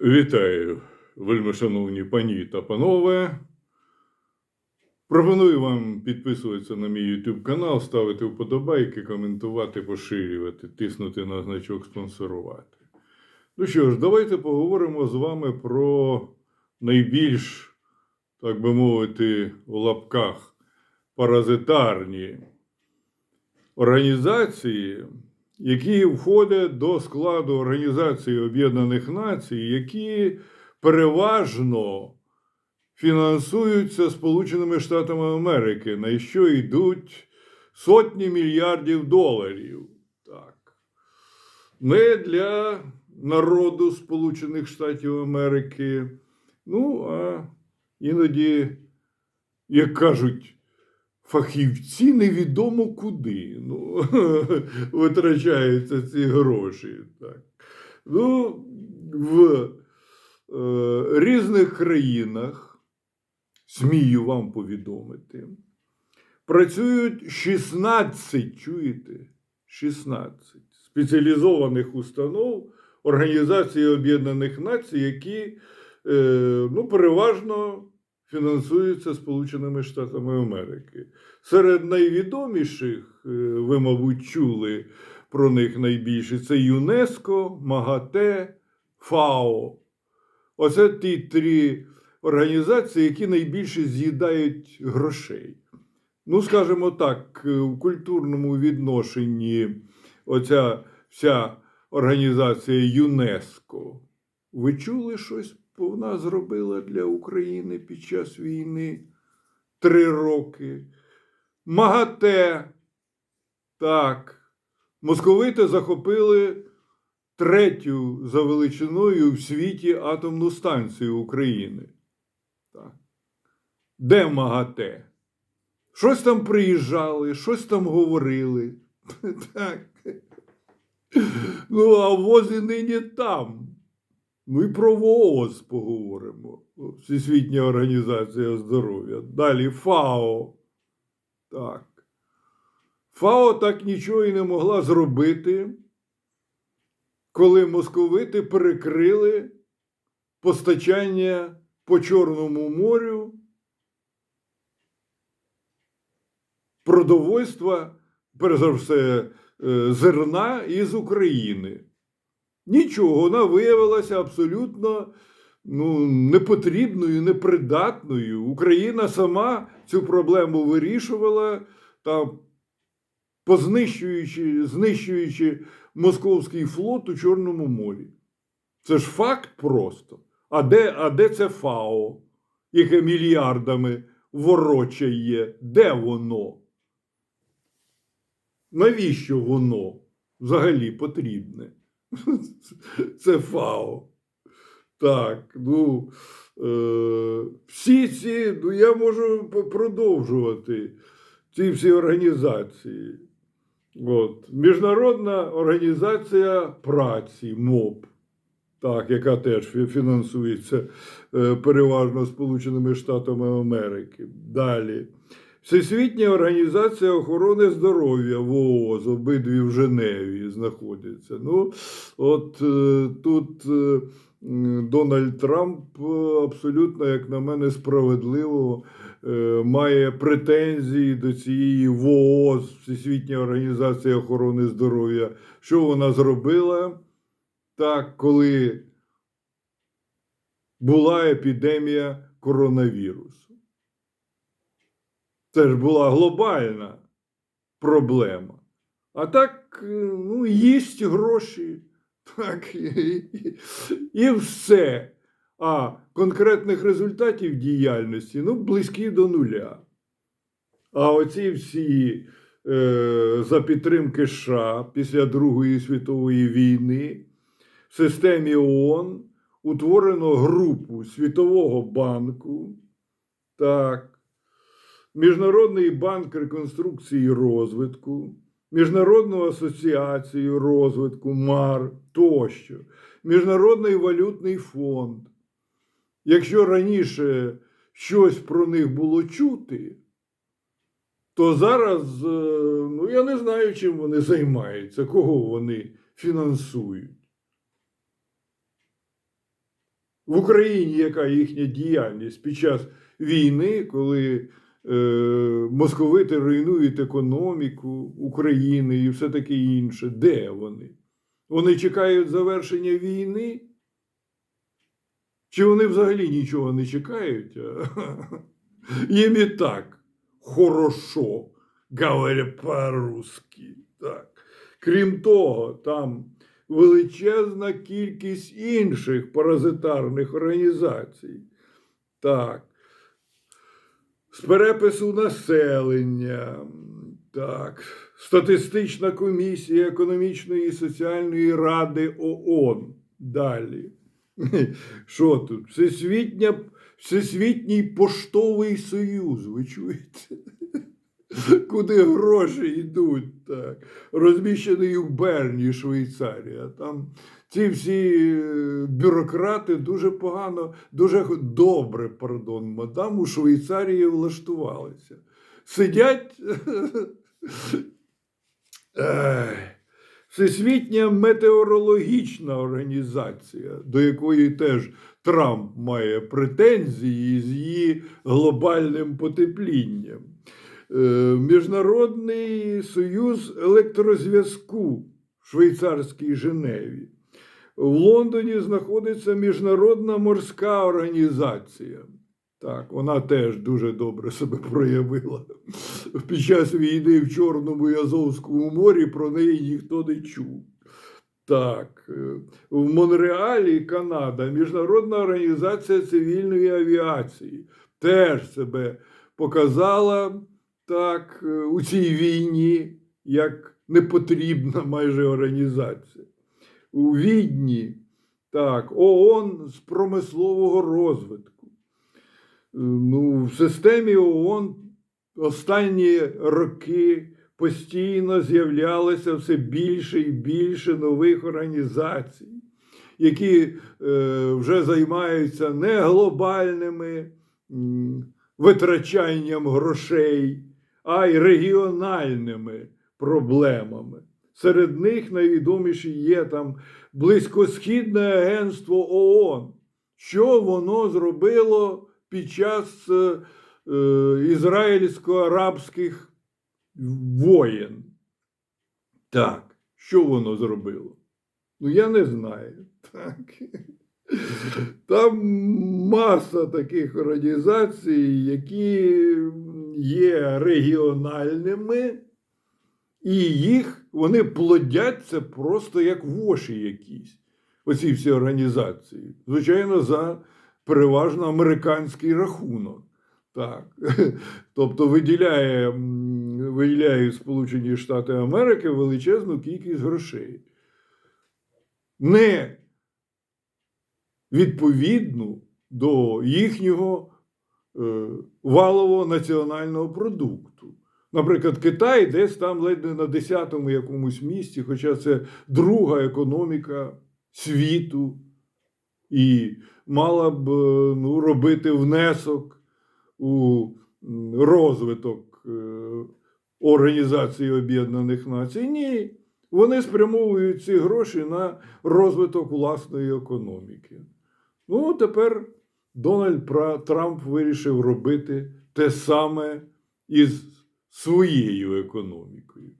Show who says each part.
Speaker 1: Вітаю, вельмишановні пані та панове. Пропоную вам підписуватися на мій YouTube канал, ставити вподобайки, коментувати, поширювати, тиснути на значок спонсорувати. Ну що ж, давайте поговоримо з вами про найбільш, так би мовити, у лапках паразитарні організації, які входять до складу Організації Об'єднаних Націй, які переважно фінансуються Сполученими Штатами Америки, на що йдуть сотні мільярдів доларів. Так. Не для народу Сполучених Штатів Америки. Ну, а іноді, як кажуть, фахівці невідомо куди ну, витрачаються ці гроші. Так. Ну, в е, різних країнах, смію вам повідомити, працюють 16, чуєте? 16 спеціалізованих установ Організації Об'єднаних Націй, які е, ну, переважно фінансуються Сполученими Штатами Америки. Серед найвідоміших, е, ви, мабуть, чули про них найбільше, це ЮНЕСКО, МАГАТЕ, ФАО. Оце ті три організації, які найбільше з'їдають грошей. Ну, скажімо так, е, в культурному відношенні оця вся організація ЮНЕСКО. Ви чули щось вона зробила для України під час війни три роки? МАГАТЕ. Так. Московити захопили третю за величиною в світі атомну станцію України. Так. Де МАГАТЕ? Щось там приїжджали, щось там говорили. Так. Ну, а возі нині там. Ну і про ВООЗ поговоримо. Всесвітня організація здоров'я. Далі ФАО. Так. ФАО так нічого і не могла зробити, коли московити перекрили постачання по Чорному морю продовольства, перш за все, е, зерна із України. Нічого, вона виявилася абсолютно ну, непотрібною, непридатною. Україна сама цю проблему вирішувала та познищуючи, знищуючи московський флот у Чорному морі. Це ж факт просто. А де, а де це ФАО, яке мільярдами ворочає? Де воно? Навіщо воно взагалі потрібне? Це ФАО. Так, ну е, всі ці, ну я можу продовжувати ці всі організації. От. Міжнародна організація праці МОП, так, яка теж фінансується е, переважно Сполученими Штатами Америки. Далі. Всесвітня організація охорони здоров'я ВООЗ, обидві в Женеві знаходяться. Ну, от е, тут е, Дональд Трамп е, абсолютно, як на мене, справедливо має претензії до цієї ВООЗ, Всесвітня організація охорони здоров'я. Що вона зробила так, коли була епідемія коронавірусу? Це ж була глобальна проблема. А так, е, ну, їсть гроші, так, і, і все. А конкретних результатів діяльності ну, близькі до нуля. А оці всі е, за підтримки США після Другої світової війни в системі ООН утворено групу Світового банку. Так, Міжнародний банк реконструкції і розвитку, Міжнародну асоціацію розвитку МАР тощо, Міжнародний валютний фонд. Якщо раніше щось про них було чути, то зараз, е, ну я не знаю, чим вони займаються, кого вони фінансують. в Україні яка їхня діяльність під час війни, коли московити руйнують економіку України і все таке інше. Де вони? Вони чекають завершення війни? Чи вони взагалі нічого не чекають? Їм і так хорошо, говорять по-русски. Крім того, там величезна кількість інших паразитарних організацій. Так. З перепису населення. Так. Статистична комісія економічної і соціальної ради ООН. Далі. Що тут? Всесвітня, Всесвітній поштовий союз, ви чуєте? Куди гроші йдуть, так. Розміщений в Берні, Швейцарія. Там ці всі е, бюрократи дуже погано, дуже добре, пардон, мадам, у Швейцарії влаштувалися. Сидять. Всесвітня метеорологічна організація, до якої теж Трамп має претензії з її глобальним потеплінням. Е, Міжнародний союз електрозв'язку в Швейцарській Женеві. В Лондоні знаходиться Міжнародна морська організація. Так, вона теж дуже добре себе проявила. Під час війни в Чорному і Азовському морі про неї ніхто не чув. Так, е, в Монреалі, Канада, Міжнародна організація цивільної авіації теж себе показала так е, у цій війні як непотрібна майже організація. У Відні, так, ООН з промислового розвитку. Ну, в системі ООН останні роки постійно з'являлося все більше і більше нових організацій, які е, вже займаються не глобальними витрачанням грошей, а й регіональними проблемами. Серед них найвідоміші є там Близькосхідне агентство ООН. Що воно зробило під час е, е, ізраїльсько-арабських воєн? Так, що воно зробило? Ну, я не знаю. Так. Там маса таких організацій, які є регіональними, і їх вони плодяться просто як воші якісь. Оці всі організації. Звичайно, за переважно американський рахунок. Так. Тобто виділяє, виділяє Сполучені Штати Америки величезну кількість грошей. Не відповідну до їхнього е, валового національного продукту. Наприклад, Китай десь там ледь не на 10-му якомусь місці, хоча це друга економіка світу, і мала б е, ну, робити внесок у розвиток е, Організації Об'єднаних Націй. Ні. Вони спрямовують ці гроші на розвиток власної економіки. Ну, тепер Дональд Трамп вирішив робити те саме із своєю економікою.